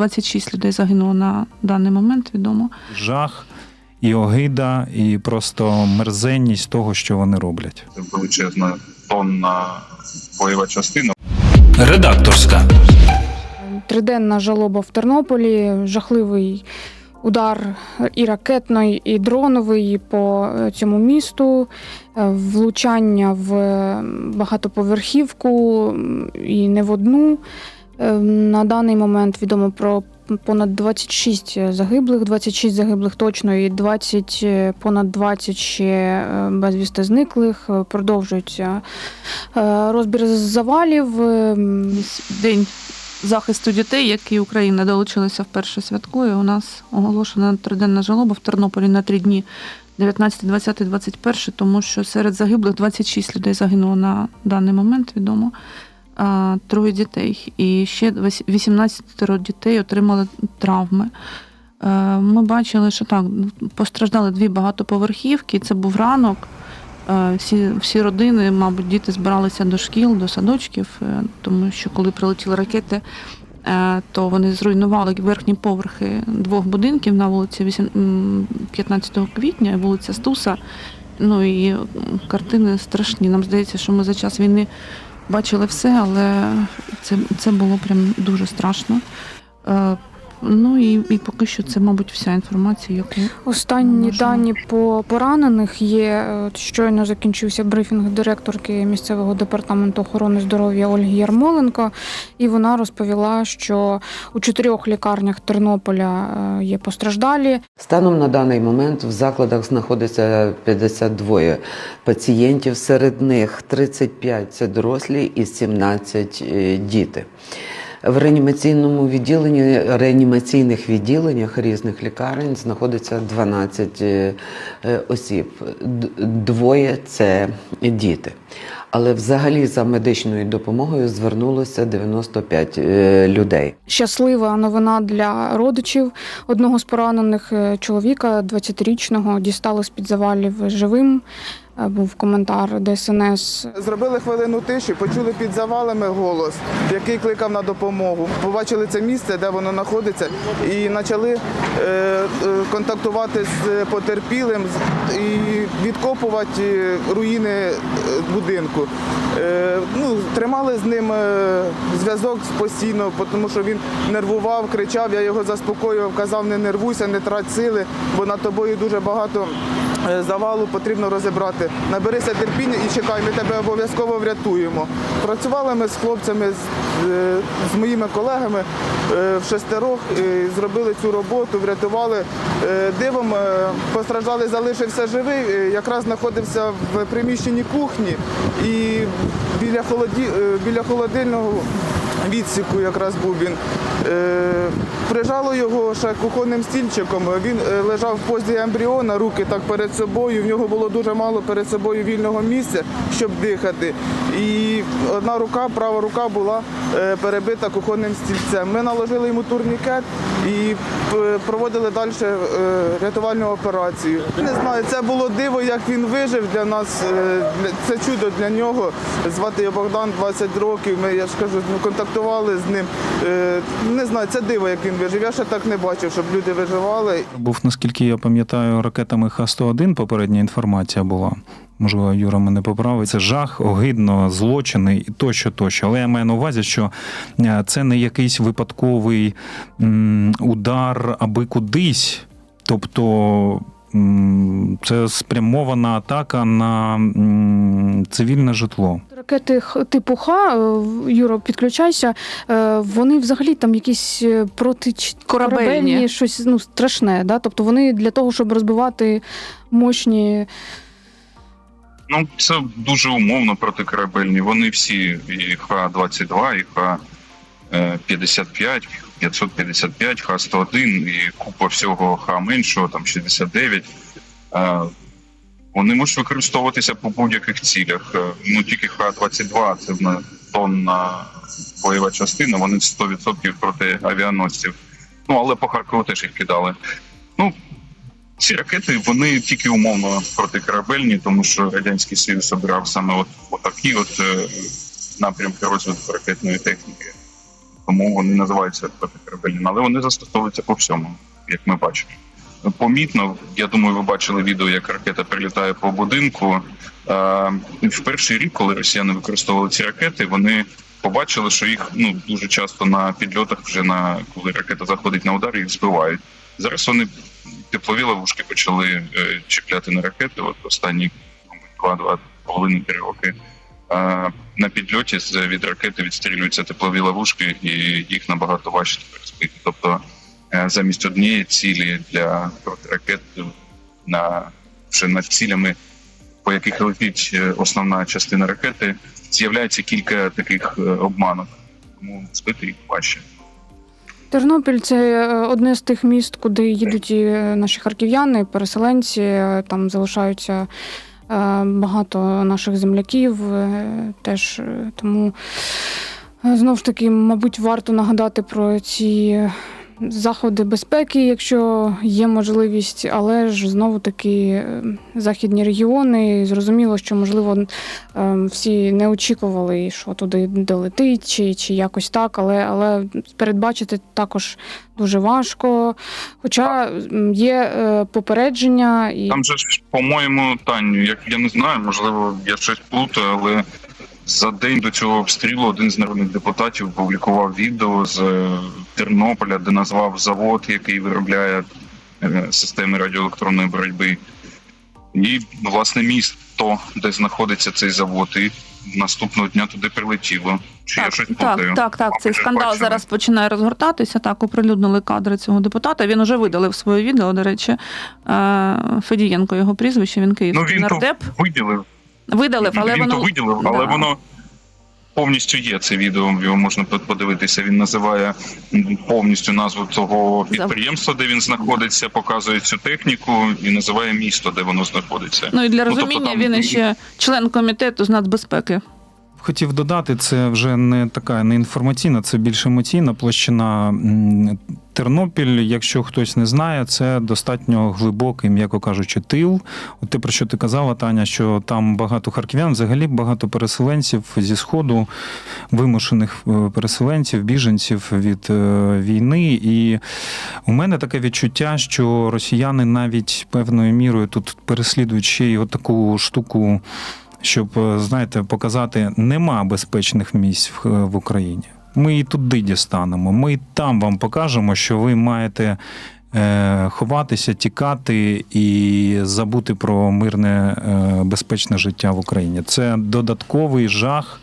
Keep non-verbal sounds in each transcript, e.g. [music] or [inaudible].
26 людей загинуло на даний момент, відомо. Жах і огида, і просто мерзенність того, що вони роблять. Це величезна тонна бойова частина. Редакторська. Триденна жалоба в Тернополі, жахливий удар і ракетний, і дроновий по е, цьому місту, е, влучання в е, багатоповерхівку і не в одну. Е, На даний момент відомо про понад 26 загиблих, 26 загиблих точно, і 20, е, понад 20 ще е, безвісти зниклих. Е, Продовжується розбір завалів. День захисту дітей, як і Україна долучилася вперше святкує. У нас оголошена триденна жалоба в Тернополі на три дні. 19, 20, 21, тому що серед загиблих 26 людей загинуло на даний момент, відомо. Троє дітей. І ще 18 дітей отримали травми. Е, Ми бачили, що так, постраждали дві багатоповерхівки. Це був ранок. Е, Всі, всі родини, мабуть, діти збиралися до шкіл, до садочків, е, тому що коли прилетіли ракети, то вони зруйнували верхні поверхи двох будинків на вулиці 15 квітня, вулиця Стуса. Ну і картини страшні. Нам здається, що ми за час війни бачили все, але це, це було прям дуже страшно. Е, Ну і, і поки що це, мабуть, вся інформація, яку Останні Можемо. дані по поранених є. Щойно закінчився брифінг директорки місцевого департаменту охорони здоров'я Ольги Ярмоленко, і вона розповіла, що у чотирьох лікарнях Тернополя е, є постраждалі. Станом на даний момент в закладах знаходиться 52 пацієнтів, серед них 35 – це дорослі і 17 – е, діти. В реанімаційному відділенні, реанімаційних відділеннях різних лікарень знаходиться 12 е, е, осіб. Двоє це діти. Але взагалі за медичною допомогою звернулося 95 е, людей. Щаслива новина для родичів одного з поранених чоловіка, 20-річного, дістали з-під завалів живим. Був коментар ДСНС Зробили хвилину тиші, почули під завалами голос, який кликав на допомогу. Побачили це місце, де воно знаходиться, і почали е, е, контактувати з потерпілим і відкопувати руїни е, будинку. Ну, тримали з ним зв'язок постійно, тому що він нервував, кричав, я його заспокоював, казав, не нервуйся, не трать сили, бо над тобою дуже багато завалу потрібно розібрати. Наберися терпіння і чекай, ми тебе обов'язково врятуємо. Працювали ми з хлопцями, з, е, моїми колегами е, в шестерох, е, зробили цю роботу, врятували. Е, Дивом е, постраждалий залишився живий, е, якраз знаходився в приміщенні кухні і е, біля холодильного відсіку якраз був він. Е, прижало його ще кухонним стільчиком. Він е, лежав в позі ембріона, руки так перед собою. В нього було дуже мало перед собою вільного місця, щоб дихати. І одна рука, права рука була е, перебита кухонним стільцем. Ми наложили йому турнікет і проводили далі рятувальну операцію. Не знаю, це було диво, як він вижив для нас. Це чудо для нього. Звати його Богдан, 20 років. Ми, я ж кажу, ну, контактували з ним. Е, Не знаю, це диво, як він вижив. Я ще так не бачив, щоб люди виживали. Був, наскільки я пам'ятаю, ракетами Х-101 попередня інформація була. Можливо, Юра мене поправить. Це жах, огидно, злочини і тощо, тощо. Але я маю на увазі, що е, це не якийсь випадковий удар аби кудись. Тобто це спрямована атака на цивільне житло. Ракети Х- типу Х, е, Юро, підключайся. е, Вони взагалі там якісь е, проти Корабельні. щось ну, страшне. Да? Тобто вони для того, щоб розбивати мощні. Ну, це дуже умовно протикорабельні. Вони всі і Х-22, і Х-55, 555, Х-101 і купа всього Х-меншого, там 69. Вони можуть використовуватися по будь-яких цілях. Е, Ну, тільки Х-22 це тонна бойова частина, вони 100% проти авіаносців. Ну, але по Харкову теж їх кидали. Ну, ці ракети вони тільки умовно протикорабельні, тому що радянський союз обирав саме от, от такі от е, напрямки розвитку ракетної техніки. тому вони називаються протикорабельними, але вони застосовуються по всьому, як ми бачимо. Помітно, я думаю, ви бачили відео, як ракета прилітає по будинку. Е, В перший рік, коли росіяни використовували ці ракети, вони побачили, що їх ну дуже часто на підльотах, вже на коли ракета заходить на удар, їх збивають. Зараз вони теплові ловушки почали е, чіпляти на ракети. От останні два-два половини три роки. Е, На підльоті від ракети відстрілюються теплові ловушки, і їх набагато важче тепер збити. Тобто замість однієї цілі для протиракет на вже над цілями, по яких летить е, основна частина ракети, з'являється кілька таких е, обманок. Тому збити їх важче. Тернопіль це е, одне з тих міст, куди їдуть і е, наші харків'яни, переселенці. Е, Там залишаються е, багато наших земляків. е, Теж е, тому е, знов ж таки, мабуть, варто нагадати про ці заходи безпеки, якщо є можливість, але ж знову таки е, західні регіони. Зрозуміло, що можливо е, всі не очікували, що туди долетить, чи, чи якось так, але, але передбачити також дуже важко. Хоча є е, попередження і Там же ж, по-моєму, Таню, як я не знаю, можливо, я щось плутаю, але за день до цього обстрілу один з народних депутатів опублікував відео з е, Тернополя, де назвав завод, який виробляє е, системи радіоелектронної боротьби. І власне місто, де знаходиться цей завод, і наступного дня туди прилетіло. Чи я щось так, плутаю? так, так. Цей скандал бачили. зараз починає розгортатися. Так, оприлюднили кадри цього депутата. Він уже видалив своє відео. До речі, Е, Федієнко його прізвище. Він Ну київський він то нардеп. виділив, Видалив, але він воно то виділив, але Да. воно повністю є це відео. Його можна подивитися. Він називає повністю назву того підприємства, де він знаходиться, показує цю техніку і називає місто, де воно знаходиться. Ну і для тобто розуміння там- він ще член комітету з нацбезпеки. Хотів додати, це вже не така не інформаційна, це більш емоційна площина. Тернопіль, якщо хтось не знає, це достатньо глибокий, м'яко кажучи, тил. От те, про що ти казала, Таня, що там багато харків'ян, взагалі багато переселенців зі сходу, вимушених е, переселенців, біженців від е, війни. І у мене таке відчуття, що росіяни навіть певною мірою тут переслідують ще й таку штуку щоб, е, знаєте, показати, нема безпечних місць в, в Україні. Ми і туди дістанемо. Ми і там вам покажемо, що ви маєте е, ховатися, тікати і забути про мирне, е, безпечне життя в Україні. Це додатковий жах.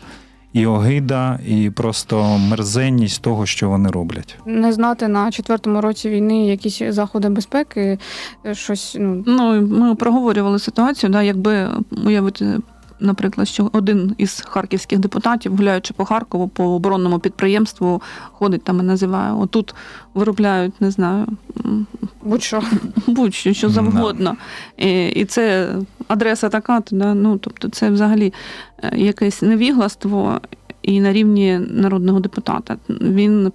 І огида, і просто мерзенність того, що вони роблять. не знати на четвертому році війни якісь заходи безпеки, е, щось ну Ну, ми проговорювали ситуацію, да, якби уявити, наприклад, що один із харківських депутатів, гуляючи по Харкову, по оборонному підприємству, ходить там і називає. Отут виробляють, не знаю, будь-що. [laughs] будь-що що завгодно. І, і це адреса така, то, да, ну, тобто це взагалі е, якесь невігластво і на рівні народного депутата. Він.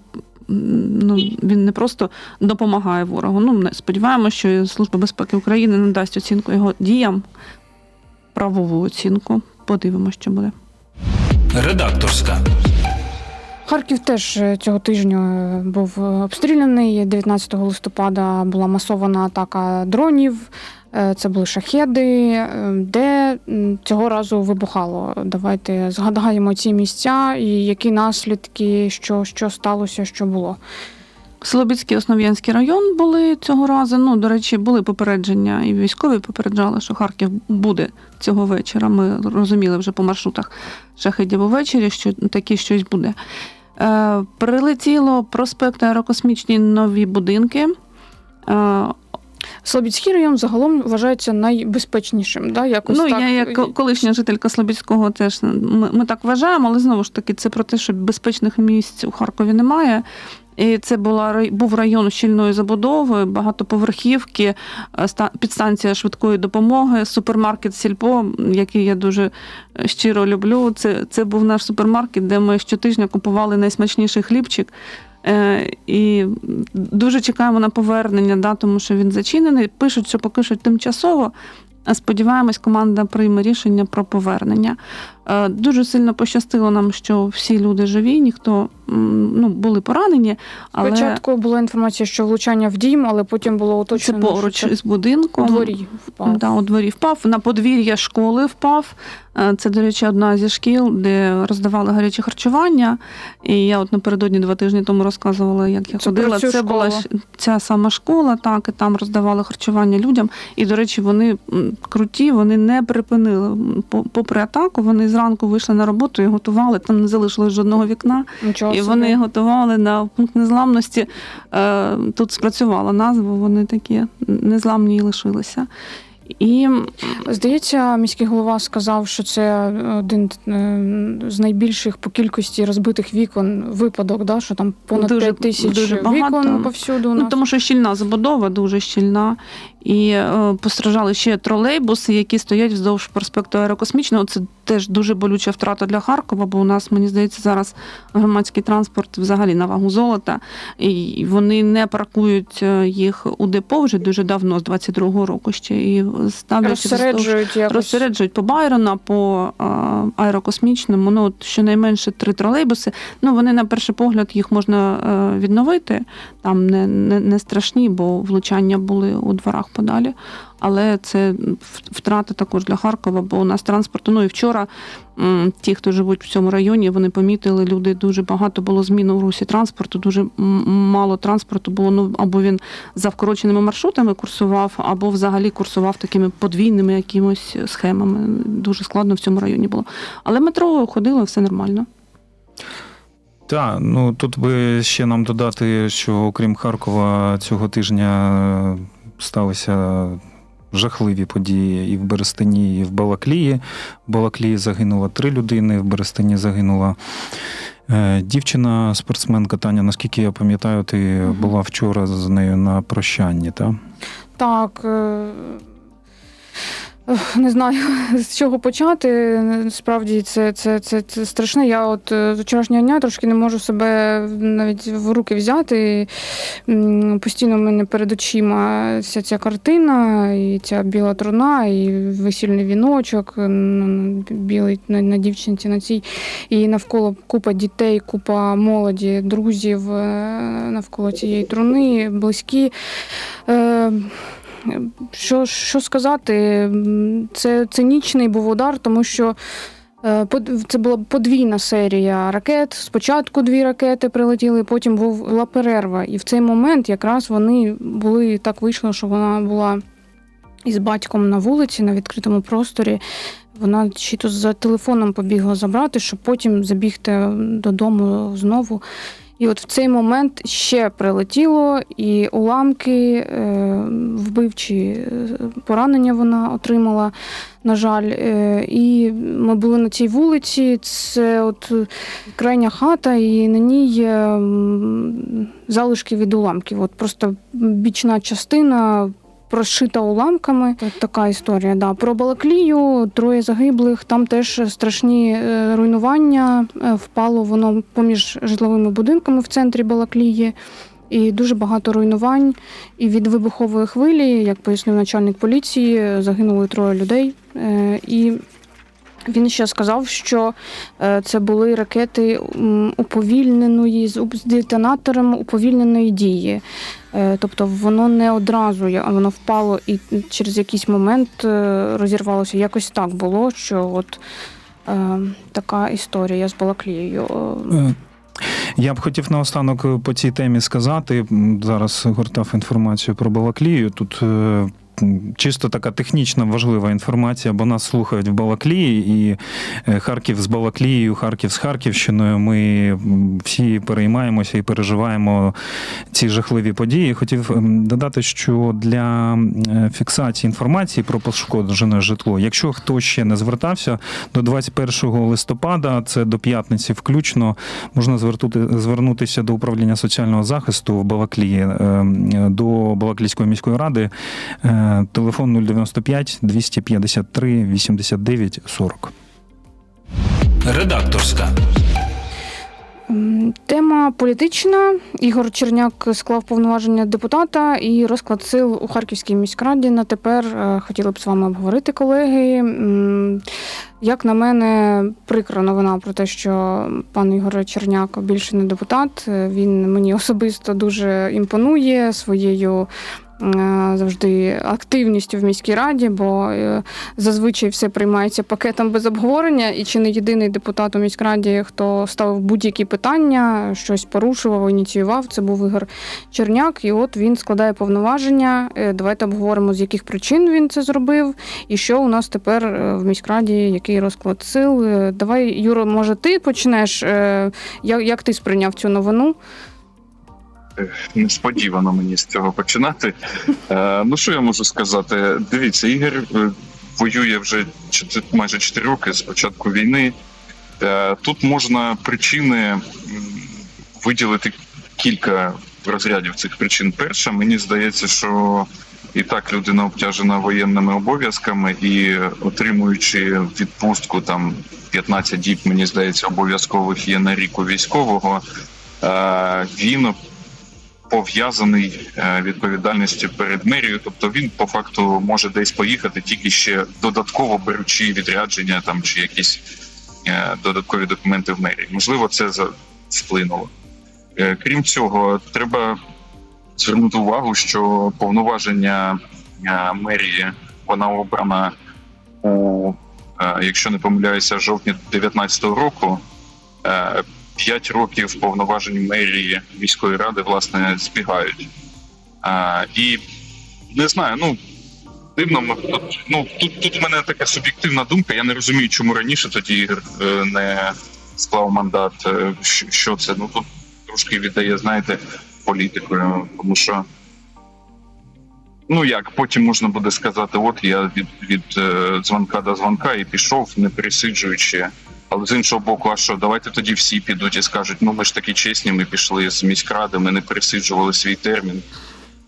Ну, він не просто допомагає ворогу. Ну, ми сподіваємося, що Служба безпеки України надасть оцінку його діям, правову оцінку. Подивимося, що буде. Редакторська. Харків теж е, цього тижня е, був е, обстріляний. 19 листопада була масована атака дронів. Це були шахеди, де цього разу вибухало. Давайте згадаємо ці місця і які наслідки, що, що сталося, що було. Слобідський Основ'янський район були цього разу. Ну, до речі, були попередження, і військові попереджали, що Харків буде цього вечора. Ми розуміли вже по маршрутах шахедів увечері, що таке щось буде. Е, прилетіло проспект Аерокосмічні нові будинки. Е, Слобідський район загалом вважається найбезпечнішим. Да? Якось ну, так. я як колишня жителька Слобідського теж ми, ми так вважаємо, але знову ж таки, це про те, що безпечних місць у Харкові немає. І це була був район щільної забудови, багатоповерхівки, е, ста- підстанція швидкої допомоги, супермаркет Сільпо, який я дуже щиро люблю. Це, це був наш супермаркет, де ми щотижня купували найсмачніший хлібчик. Е, І дуже чекаємо на повернення, да, тому що він зачинений. Пишуть, що поки що тимчасово. Сподіваємось, команда прийме рішення про повернення. Е, Дуже сильно пощастило нам, що всі люди живі, ніхто ну, були поранені, але Спочатку була інформація, що влучання в дім, але потім було це уточнено, поруч це із будинком. у дворі впав. Да, у дворі впав. На подвір'я школи впав. Е, Це, до речі, одна зі шкіл, де роздавали гаряче харчування. І я от напередодні два тижні тому розказувала, як я Це ходила. Це школу. ж- ця сама школа, так, і там роздавали харчування людям. І, до речі, вони круті, вони не припинили. Попри атаку, вони зранку вийшли на роботу і готували. Там не залишилось жодного вікна. Нічого І собі. вони готували на пункт незламності. Е, Тут спрацювала назва, вони такі незламні і лишилися. І Здається, міський голова сказав, що це один е, з найбільших по кількості розбитих вікон випадок, да? що там понад Дуже- 5 тисяч дуже багато. вікон повсюду у ну, тому що щільна забудова, дуже щільна. І е, постраждали ще тролейбуси, які стоять вздовж проспекту Аерокосмічного. Це теж дуже болюча втрата для Харкова, бо у нас, мені здається, зараз громадський транспорт взагалі на вагу золота. І вони не паркують е, їх у депо вже дуже давно, з 22-го року ще. І ставлять вздовж Розсереджують якось. розсереджують по Байрона, по а, аерокосмічному. Ну, от щонайменше три тролейбуси. Ну, вони на перший погляд їх можна е, відновити. Там не, не, не страшні, бо влучання були у дворах подалі. Але це втрата також для Харкова, бо у нас транспорту. Ну і вчора ті, хто живуть в цьому районі, вони помітили, люди дуже багато було змін у русі транспорту, дуже мало транспорту було. Ну або він за вкороченими маршрутами курсував, або взагалі курсував такими подвійними якимось схемами. Дуже складно в цьому районі було. Але метро ходило, все нормально. Так, ну тут би ще нам додати, що окрім Харкова цього тижня сталися жахливі події і в Берестині, і в Балаклії. В Балаклії загинуло три людини, в Берестині загинула е, дівчина, спортсменка Таня. Наскільки я пам'ятаю, ти була вчора з нею на прощанні, так? Так. Не знаю, [laughs] з чого почати. Справді це, це, це, це страшне. Я от е, з вчорашнього дня трошки не можу себе навіть в руки взяти. Постійно в мене перед очима вся ця картина, і ця біла труна, і весільний віночок білий на, на дівчинці на цій. І навколо купа дітей, купа молоді, друзів е, навколо цієї труни, близькі. Е, що, що сказати? Це цинічний був удар, тому що е, це була подвійна серія ракет. Спочатку дві ракети прилетіли, потім була перерва. І в цей момент якраз вони були так вийшло, що вона була із батьком на вулиці, на відкритому просторі. Вона чи то за телефоном побігла забрати, щоб потім забігти додому знову. І от в цей момент ще прилетіло, і уламки, е, вбивчі е, поранення вона отримала, на жаль. Е, І ми були на цій вулиці. Це от крайня хата, і на ній залишки від уламків. От просто бічна частина. Прошита уламками. Така історія. Да. Про Балаклію, троє загиблих, там теж страшні е, руйнування. Е, Впало воно поміж житловими будинками в центрі Балаклії. І дуже багато руйнувань. І від вибухової хвилі, як пояснив начальник поліції, загинули троє людей. Е, І він ще сказав, що е, це були ракети уповільненої з детонатором уповільненої дії. Е, Тобто воно не одразу, воно впало і через якийсь момент е, розірвалося. Якось так було, що от така історія з Балаклією. Я б хотів наостанок по цій темі сказати. Зараз гортав інформацію про Балаклію. Тут чисто така технічна важлива інформація, бо нас слухають в Балаклії, і е, Харків з Балаклією, Харків з Харківщиною. Ми всі переймаємося і переживаємо ці жахливі події. Хотів додати, що для е, фіксації інформації про пошкоджене житло, якщо хто ще не звертався, до 21 листопада, це до п'ятниці включно, можна звертути, звернутися до управління соціального захисту в Балаклії, е, до Балаклійської міської ради. Телефон 095 253 89 40. Редакторська. Тема політична. Ігор Черняк склав повноваження депутата і розклад сил у Харківській міськраді. На тепер е, хотіли б з вами обговорити, колеги. Як на мене, прикра новина про те, що пан Ігор Черняк більше не депутат. Е, Він мені особисто дуже імпонує своєю. Е, Завжди активністю в міській раді, бо е, зазвичай все приймається пакетом без обговорення, і чи не єдиний депутат у міськраді, хто ставив будь-які питання, щось порушував, ініціював. Це був Ігор Черняк. І от він складає повноваження. Е, Давайте обговоримо, з яких причин він це зробив, і що у нас тепер в міськраді, який розклад сил. Давай, Юро, може, ти почнеш? Як ти сприйняв цю новину? Несподівано мені з цього починати. Е, ну що я можу сказати? Дивіться, Ігор е, воює вже майже 4 роки з початку війни. Е, тут можна причини виділити кілька розрядів цих причин. Перша, мені здається, що і так людина обтяжена воєнними обов'язками і отримуючи відпустку там 15 діб, мені здається, обов'язкових є на рік у військового. Він пов'язаний е, відповідальністю перед мерією, тобто він по факту може десь поїхати, тільки ще додатково беручи відрядження там чи якісь е, додаткові документи в мерії. Можливо, це за вплинуло. Е, Крім цього, треба звернути увагу, що повноваження мерії вона обрана у, якщо не помиляюся, жовтні 2019 року. Е, П'ять років повноважень мерії міської ради власне збігають. А, і не знаю, ну дивно, тут, ну тут, тут в мене така суб'єктивна думка. Я не розумію, чому раніше тоді е, не склав мандат. е, що- це? Ну тут трошки віддає, знаєте, політикою, тому що. Ну як потім можна буде сказати, от я від, від е, дзвонка до дзвонка і пішов, не пересиджуючи. Але з іншого боку, а що, давайте тоді всі підуть і скажуть: ну ми ж такі чесні, ми пішли з міськради, ми не пересиджували свій термін,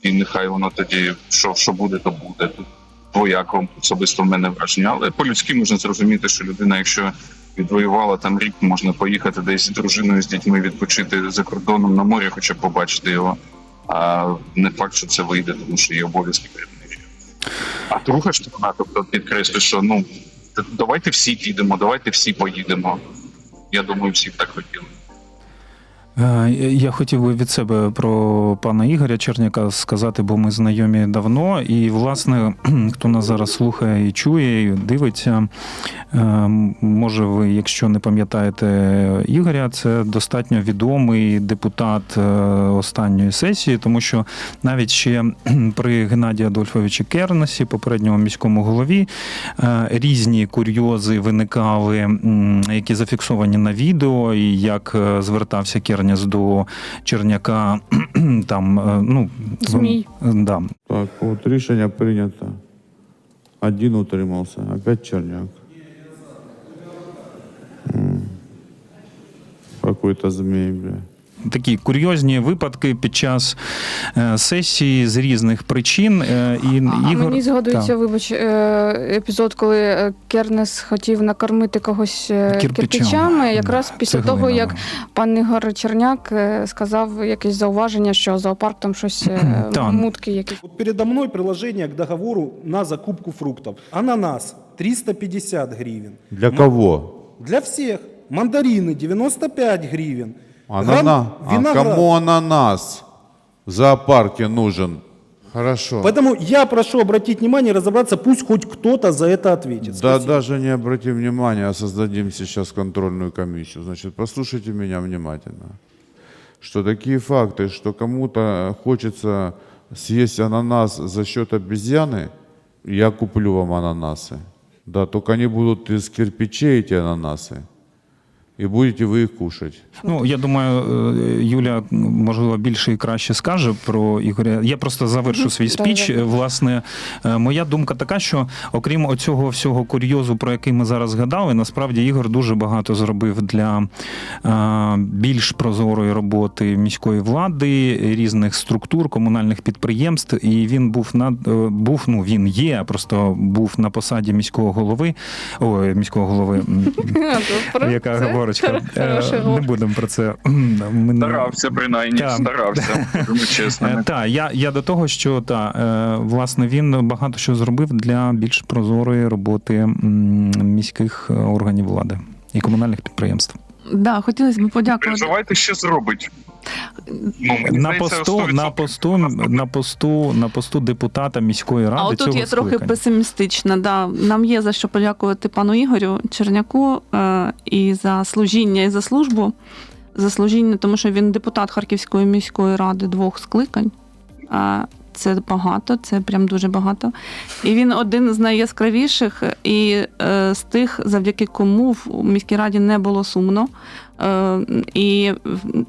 і нехай воно тоді, що, що буде, то буде. Тут двояко особисто в мене враження. Але по-людськи можна зрозуміти, що людина, якщо відвоювала там рік, можна поїхати десь з дружиною, з дітьми відпочити за кордоном на морі, хоча б побачити його. А не факт, що це вийде, тому що є обов'язки мерією. А друга сторона, тобто підкреслю, що ну давайте всі підемо, давайте всі поїдемо. Я думаю, всі так хотіли. Е, Я хотів би від себе про пана Ігоря Черняка сказати, бо ми знайомі давно. І, власне, [clears throat] хто нас зараз слухає і чує, і дивиться, е, може, ви, якщо не пам'ятаєте Ігоря, це достатньо відомий депутат е, останньої сесії, тому що навіть ще [clears throat] при Геннадії Адольфовичі Кернесі, попередньому міському голові, різні курйози виникали, які зафіксовані на відео, і як звертався Кернес до Черняка. [clears throat] Там, е, ну, Змій. е, Да. Так, от рішення прийнято. Один утримався. Опять Черняк. Какой-то змей, бля. Такі курйозні випадки під час е, сесії з різних причин. е, І А Ігор... мені згадується, Так. вибач, е, епізод, коли Кернес хотів накормити когось Кирпичами. кирпичами, якраз Да, після того, як пан Ігор Черняк сказав якесь зауваження, що зоопарк там щось [clears throat] Та. мутки якісь. Вот передо мной приложение к договору на закупку фруктов. Ананас 350 гривен. Для кого? Для всех. Мандарины 95 гривен. Анана... Гран- А кому ананас в зоопарке нужен? Хорошо. Поэтому я прошу обратить внимание, разобраться, пусть хоть кто-то за это ответит. Да Спасибо. даже не обратим внимания, а создадим сейчас контрольную комиссию. Значит, послушайте меня внимательно. Что такие факты, что кому-то хочется съесть ананас за счет обезьяны, я куплю вам ананасы. Да, только они будут из кирпичей, эти ананасы. И будете вы их кушать. Ну, я думаю, е, Юля, можливо, більше і краще скаже про Ігоря. Я просто завершу свій спіч. Власне, е, моя думка така, що окрім оцього всього курйозу, про який ми зараз згадали, насправді Ігор дуже багато зробив для е, більш прозорої роботи міської влади, різних структур, комунальних підприємств. І він був на був, ну він є, просто був на посаді міського голови, ой, міського голови. [laughs] яка говорить Ігорочка, е, не будемо про це. Старався принаймні, Так. старався. Е, я, я до того, що та е, власне він багато що зробив для більш прозорої роботи міських органів влади і комунальних підприємств. Да, хотілося б подякувати. Переживайте, що зробить. Ну, На посту, на посту, на посту, на посту депутата міської ради А отут цього я трохи скликання. песимістична. Да. Нам є за що подякувати пану Ігорю Черняку е, і за служіння, і за службу. За служіння, тому що він депутат Харківської міської ради двох скликань. А це багато, це прям дуже багато. І він один з найяскравіших, і е, з тих, завдяки кому в міській раді не було сумно, е, і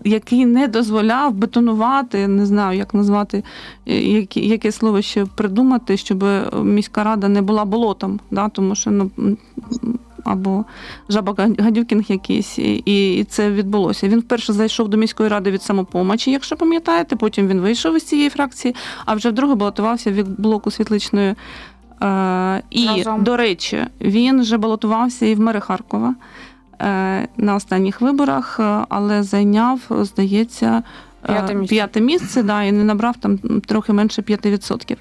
який не дозволяв бетонувати, не знаю, як назвати, е, які- яке слово ще придумати, щоб міська рада не була болотом, да? тому що ну. Або жаба гадюкінг якийсь, і, це відбулося. Він вперше зайшов до міської ради від самопомочі, якщо пам'ятаєте. Потім він вийшов із цієї фракції, а вже вдруге балотувався від блоку світличної. Е, і, Разом. до речі, він вже балотувався і в мери Харкова е, на останніх виборах, е, але зайняв, здається, П'яте місце. п'яте місце да, і не набрав там трохи менше 5%.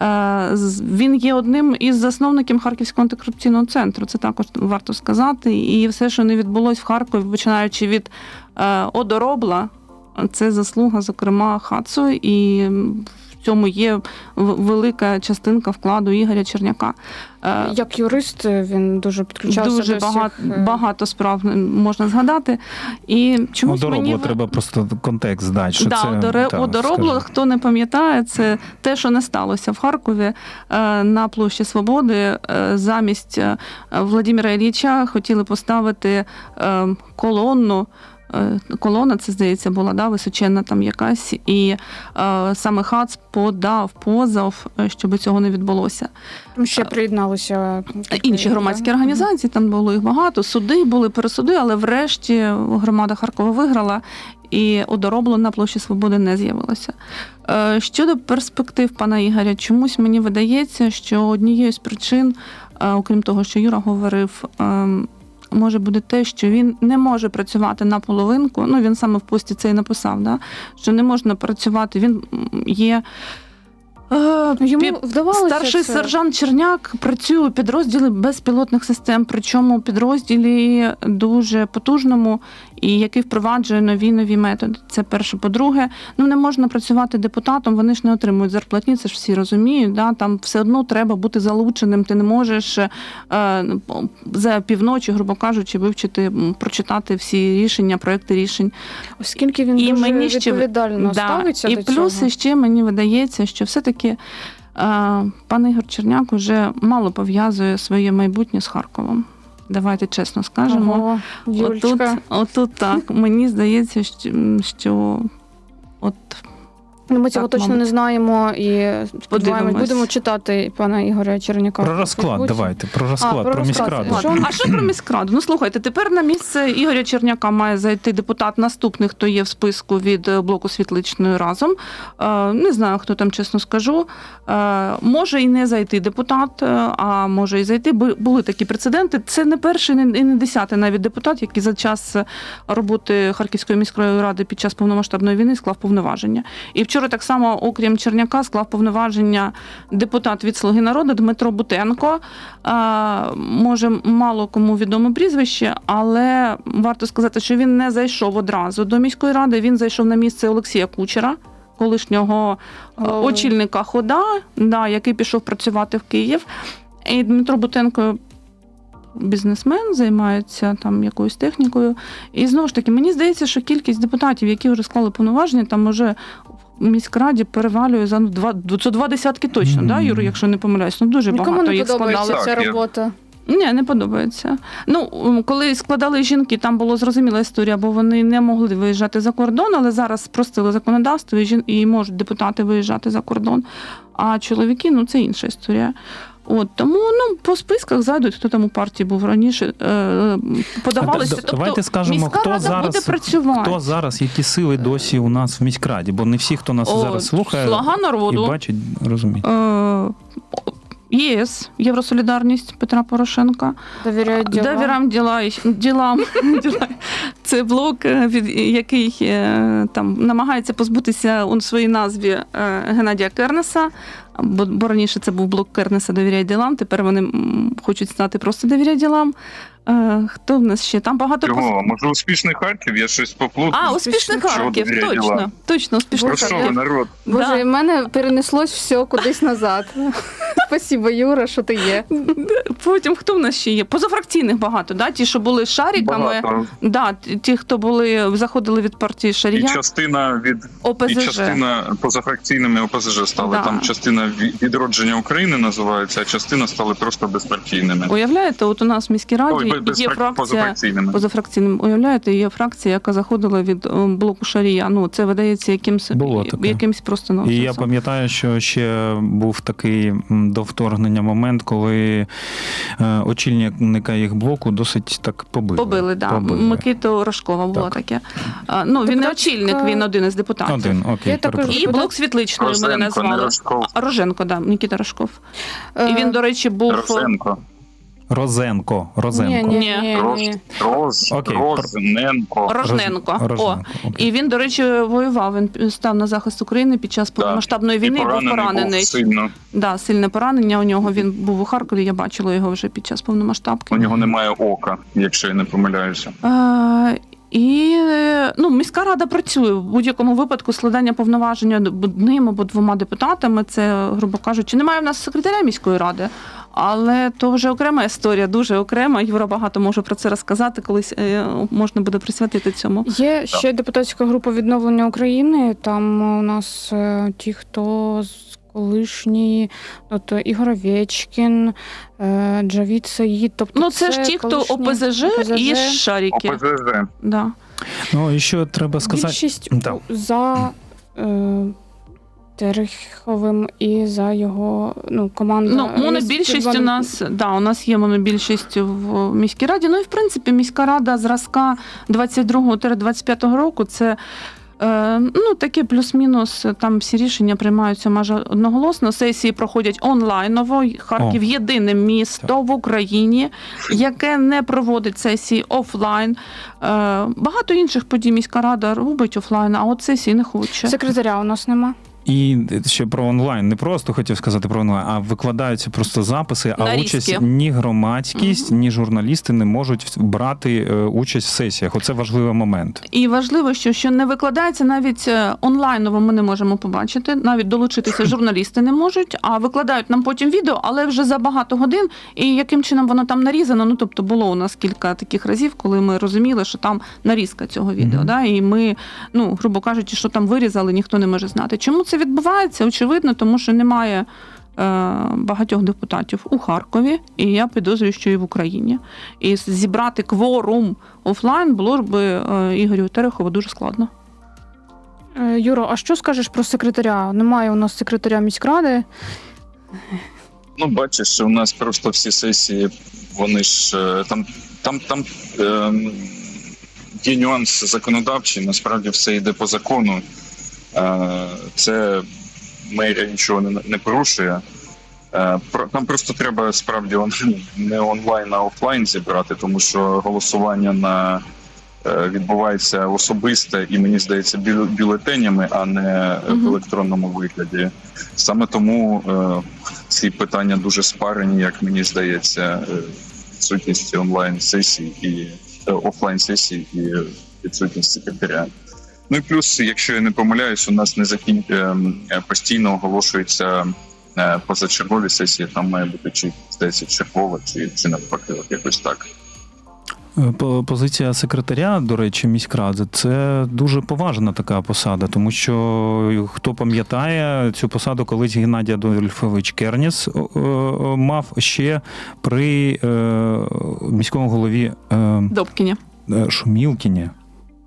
Е, Він є одним із засновників Харківського антикорупційного центру. Це також варто сказати. І все, що не відбулось в Харкові, починаючи від е, Одоробла, це заслуга, зокрема, Хацу, і цьому є велика частинка вкладу Ігоря Черняка. Е, Як юрист він дуже підключався Дуже до багато, всіх, е, багато справ можна згадати. І чомусь Одоробло мені... треба просто контекст дати. Що да, це, одоре, та, одоробло, скажи. хто не пам'ятає, це те, що не сталося в Харкові е, на площі Свободи. Е, Замість е, Владимира Ілліча хотіли поставити е, колонну. Е, Колона, це здається, була да, височенна там якась, і е, саме ХАЦ подав позов, е, щоб цього не відбулося. Ще приєдналися Інші громадські організації, там було їх багато, суди були пересуди, але врешті громада Харкова виграла, і одоробло на площі Свободи не з'явилося. Е, Щодо перспектив пана Ігоря, чомусь мені видається, що однією з причин, е, окрім того, що Юра говорив, ем, може бути те, що він не може працювати на половинку. Ну він саме в пості це і написав, да? що не можна працювати. Він є. е, Йому вдавалося Старший це. сержант Черняк працює у підрозділі безпілотних систем, причому підрозділі дуже потужному і який впроваджує нові нові методи. Це перше. По-друге, ну не можна працювати депутатом, вони ж не отримують зарплатні, це ж всі розуміють. Да? Там все одно треба бути залученим. Ти не можеш е, за півночі, грубо кажучи, вивчити, прочитати всі рішення, проекти рішень. Оскільки він І дуже мені ще відповідально Да, ставиться і до плюс цього. ще мені видається, що все-таки е, пан Ігор Черняк уже мало пов'язує своє майбутнє з Харковом. Давайте чесно скажемо. Ого, Отут, отут так. Мені здається, що, що от Ну, Ми цього Так, точно мабуть. не знаємо і сподіваємось, будемо читати пана Ігоря Черняка. Про розклад давайте, про розклад, про про, розклад. міськраду. Що? А що про міськраду? Ну слухайте, тепер на місце Ігоря Черняка має зайти депутат наступний, хто є в списку від е, блоку світличної разом. Е, Не знаю, хто там, чесно скажу. Е, Може і не зайти депутат, а може і зайти. Бу- Були такі прецеденти. Це не перший не- і не десятий навіть депутат, який за час роботи Харківської міської ради під час повномасштабної війни склав повноваження. І вчора так само, окрім Черняка, склав повноваження депутат від Слуги народу Дмитро Бутенко. Е, Може, мало кому відоме прізвище, але варто сказати, що він не зайшов одразу до міської ради. Він зайшов на місце Олексія Кучера. Колишнього е, очільника хода, да, який пішов працювати в Київ. І Дмитро Бутенко бізнесмен, займається там якоюсь технікою. І знову ж таки, мені здається, що кількість депутатів, які вже склали повноваження, там уже міськраді перевалює за ну, два, це два десятки точно, да, Юру, якщо не помиляюсь. Ну дуже Нікому багато не їх складали. ця робота. Ні, не подобається. Ну, коли складали жінки, там була зрозуміла історія, бо вони не могли виїжджати за кордон, але зараз спростили законодавство і, жін... і можуть депутати виїжджати за кордон. А чоловіки, ну це інша історія. От тому ну по списках зайдуть, хто там у партії був раніше, е, подавалися. А, давайте скажемо, міська хто рада зараз- буде працювати. Хто зараз, які сили досі у нас в міськраді? Бо не всі, хто нас О, зараз слухає Слуга і бачить, розуміють. Е, ЄС, Євросолідарність Петра Порошенка. Довіряють ділам. Довірам діла, ділам. [laughs] діла. Це блок, е, від який там намагається позбутися у своїй назві Геннадія Кернеса. Бо, бо раніше це був блок Кернеса Довіряй ділам. Тепер вони хочуть стати просто довіряй ділам. Е, Хто в нас ще? Там багато пос- Чого? Може, успішний Харків? Я щось поплутав. А, успішний Чого Харків, «Довіряй точно. Точно, успішний Про що ви, Харків. народ? Боже, Да. в мене перенеслось все кудись назад. Спасибо, Юра, що ти є. Потім хто в нас ще є? Позафракційних багато, да? ті, що були шариками. Багато. Да, ті, хто були, заходили від партії І Шарія, частина від і частина позафракційними ОПЗЖ стали. Да. Там частина «Ві- відродження України називається, а частина стали просто безпартійними. Уявляєте, от у нас в міській раді Ой, без- без- є фракція позафракційними. позафракційним. Уявляєте, є фракція, яка заходила від е, блоку Шарія. Ну це видається якимсь Було таке. якимсь просто І я нонсенсом. пам'ятаю, що ще був такий м, до вторгнення момент, коли е, очільника їх блоку досить так побили. Побили, да. Побили. Микиту Рожкова було Так. таке. А, ну, він не очільник, він один із депутатів. Один, окей, Я також- І блок світличної мене назвали. Роженко, да, Нікіта Рожков. Е, І він, до речі, був Розенко. Розенко. Розенко. Ні, Ні. ні, Роз, ні. Роз, Окей. Розненко. Рожненко. Роз- О, Рожненко, окей. І він, до речі, воював. Він став на захист України під час повномасштабної війни. І був поранений сильно. Да, сильне поранення у нього. Він був у Харкові. Я бачила його вже під час повномасштабки. У нього немає ока, якщо я не помиляюся. Е, і е, ну, міська рада працює в будь-якому випадку складання повноваження одним або двома депутатами. Це, грубо кажучи, немає в нас секретаря міської ради, але то вже окрема історія, дуже окрема. Юра багато може про це розказати. Колись е, можна буде присвятити цьому. Є ще депутатська група відновлення України. Там у нас е, ті, хто з колишні, от Ігор Овечкін, е, Джавід Саїд. Тобто Ну це ж ті, хто колишні ОПЗЖ, і шарики. ОПЗЖ. Да. Ну і що треба сказати? Більшість Да. за е, Тереховим і за його ну, команду. Ну, монобільшість у нас, да, у нас є монобільшість в міській раді. Ну і в принципі, міська рада зразка 22-25 року це. е, Ну, таке плюс-мінус, там всі рішення приймаються майже одноголосно. Сесії проходять онлайново. Харків О. єдине місто в Україні, яке не проводить сесії офлайн. Е, Багато інших подій міська рада робить офлайн, а от сесії не хоче. Секретаря у нас нема. І ще про онлайн. Не просто хотів сказати про онлайн, а викладаються просто записи, а Нарізки. участь ні громадськість, ні журналісти не можуть брати е, участь в сесіях. Оце важливий момент. І важливо, що, що не викладається навіть е, онлайново, ми не можемо побачити, навіть долучитися [clears throat] журналісти не можуть, а викладають нам потім відео, але вже за багато годин. І яким чином воно там нарізано? Ну тобто було у нас кілька таких разів, коли ми розуміли, що там нарізка цього відео. Мгм. Да? І ми, ну грубо кажучи, що там вирізали, ніхто не може знати. Чому це відбувається? Очевидно, тому що немає. е, Багатьох депутатів у Харкові, і я підозрюю, що і в Україні. І зібрати кворум офлайн було б е, Ігорю Терехову дуже складно. Е, Юро, а що скажеш про секретаря? Немає у нас секретаря міськради. Ну, бачиш, у нас просто всі сесії, вони ж е, там, там, там ем, є нюанс законодавчий, насправді все йде по закону. Е, це мерія нічого не, не порушує. Е, про- Там просто треба справді не онлайн, а офлайн зібрати, тому що голосування на е, відбувається особисте і мені здається бю- бюлетенями, а не в електронному вигляді. Саме тому ці питання дуже спарені, як мені здається, відсутності онлайн сесій і офлайн сесій і відсутність секретаря. Ну і плюс, якщо я не помиляюсь, у нас не закін... е, е, постійно оголошуються е, позачергові сесії. Там має бути чи здається чергова, чи, чи навпаки, якось так. Е, Позиція секретаря, до речі, міськради, це дуже поважна така посада, тому що хто пам'ятає цю посаду, колись Геннадій Адольфович Керніс мав ще при міському голові е, Добкіні. Шумілкіні.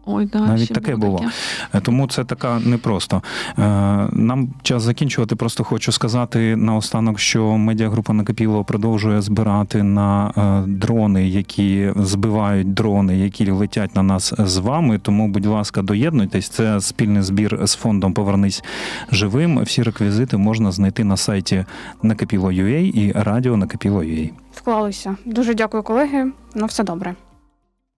Ой, да, Навіть таке було. таке. Е, Тому це така непросто. Е, Нам час закінчувати. Просто хочу сказати наостанок, що медіагрупа Накипіло продовжує збирати на е, дрони, які збивають дрони, які летять на нас з вами. Тому, будь ласка, доєднуйтесь. Це спільний збір з фондом Повернись живим. Всі реквізити можна знайти на сайті Накипіло.ua і радіо Накипіло.ua. Вклалися. Дуже дякую, колеги. На все добре.